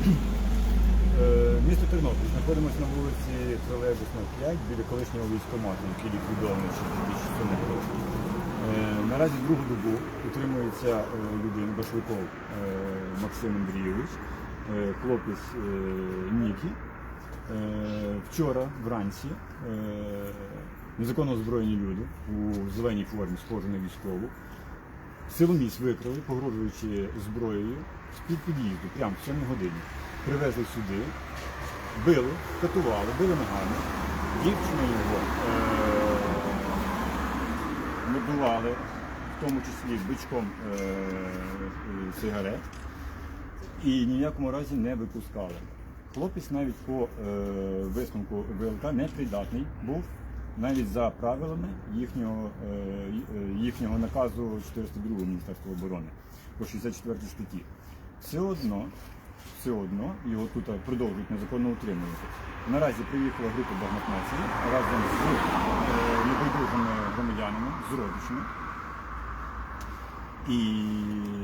Е, Місто Тернопіль. Знаходимося на вулиці Тролейбусна 5 біля колишнього військкомату, який ліквідований ще в 2007 році. Е, Наразі другу добу утримується е, людина, Башликов е, Максим Андрійович, хлопець Нікі. Вчора вранці незаконно озброєні люди у зеленій формі, схожі на військову, силоміць викрали, погрожуючи зброєю з-під під'їзду, прямо в 7 годині. Привезли сюди, били, катували, били ногами. Дівчину його е, в тому числі бичком е, е, сигарет, і ні в якому разі не випускали. Хлопець навіть по е, висновку ВЛК непридатний був навіть за правилами їхнього, е, е, їхнього наказу 402 Міністерства оборони по 64 статті. Все одно, все одно його тут продовжують незаконно утримувати. Наразі приїхала група Багнат нації разом з е, небайдужими громадянами, з родичами. І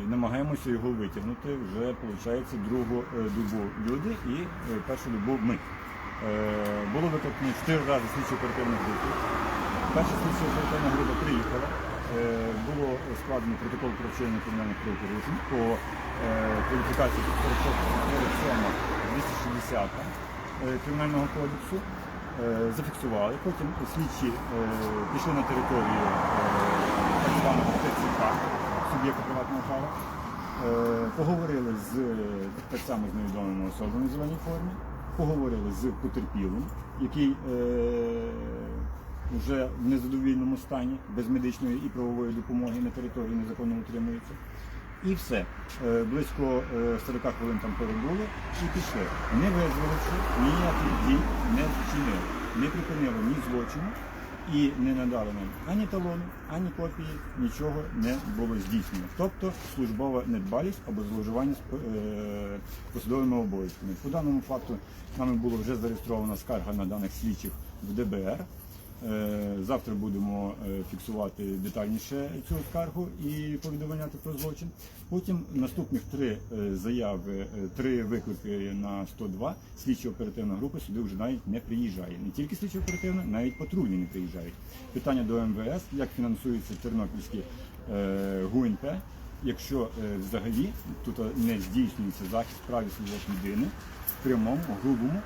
намагаємося його витягнути вже, виходить, другу е, добу люди і е, першу добу ми. Е, Було викликано чотири рази слідчо оперативних групи. Перша слідчо оперативна група приїхала. Е, Було складено протокол про вчинення кримінальних правопорушень по е, кваліфікації 47 260 е, Кримінального кодексу. Зафіксували. Потім слідчі пішли на територію так званого ТЦК, суб'єкта приватного права. Поговорили з так само з невідомими особами в зеленій формі, поговорили з потерпілим, який е, вже в незадовільному стані, без медичної і правової допомоги на території незаконно утримується. І все. Е, Близько е, 40 хвилин там перебули і пішли. Не визволивши, ніяких дій не вчинили, не припинили ні злочину і не надали нам ані талону, ані копії, нічого не було здійснено. Тобто службова недбалість або зловживання з е, посадовими обов'язками. По даному факту нами було вже зареєстрована скарга на даних слідчих в ДБР. Е, Завтра будемо е, фіксувати детальніше цю скаргу і повідомляти про злочин. Потім наступних три е, заяви, три виклики на 102 слідчо оперативна група сюди вже навіть не приїжджає. Не тільки слідчо оперативна, навіть патрульні не приїжджають. Питання до МВС, як фінансується тернопільські ГУНП, якщо взагалі тут не здійснюється захист прав і свобод людини в прямому, грубому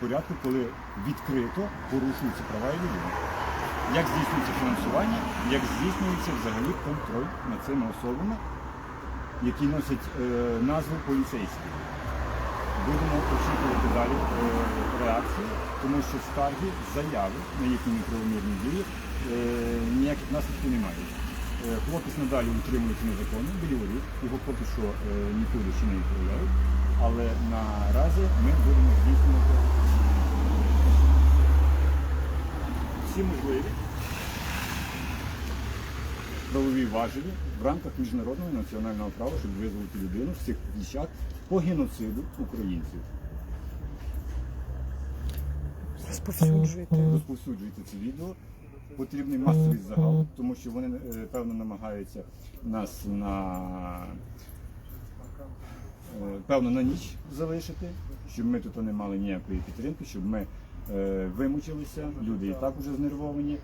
порядку, коли відкрито порушуються права і людини. Як здійснюється фінансування, як здійснюється взагалі контроль над цими особами, які носять е, назву поліцейські. Будемо очікувати далі е, реакції, тому що скарги, заяви на їхні неправомірні дії е, ніяких наслідків не мають. Е, Хлопець надалі утримується незаконно, білорі, його поки що е, нікуди ще не відправляють, але наразі ми будемо здійснювати всі можливі правові важелі в рамках міжнародного і національного права, щоб визволити людину цих дівчат по геноциду українців. розповсюджуєте. Розповсюджуйте це відео. Потрібний масовий загал, тому що вони е, певно намагаються нас на певно на ніч залишити, щоб ми тут не мали ніякої підтримки, щоб ми е, вимучилися. Люди і так. уже знервовані,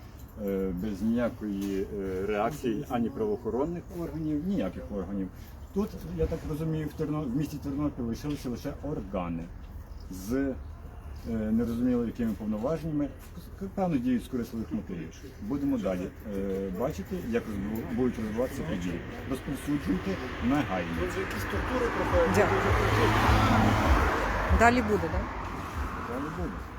е, без ніякої е, реакції ані правоохоронних органів, ніяких органів. Тут, я так розумію, в, Терно... в місті Тернопіль лишилися лише органи з е, нерозуміло якими повноваженнями, певно діють з корисливих мотивів. Будемо далі е, бачити, як будуть розвиватися події. Розповсюджуйте негайно. Дякую. Далі буде, так? Далі буде.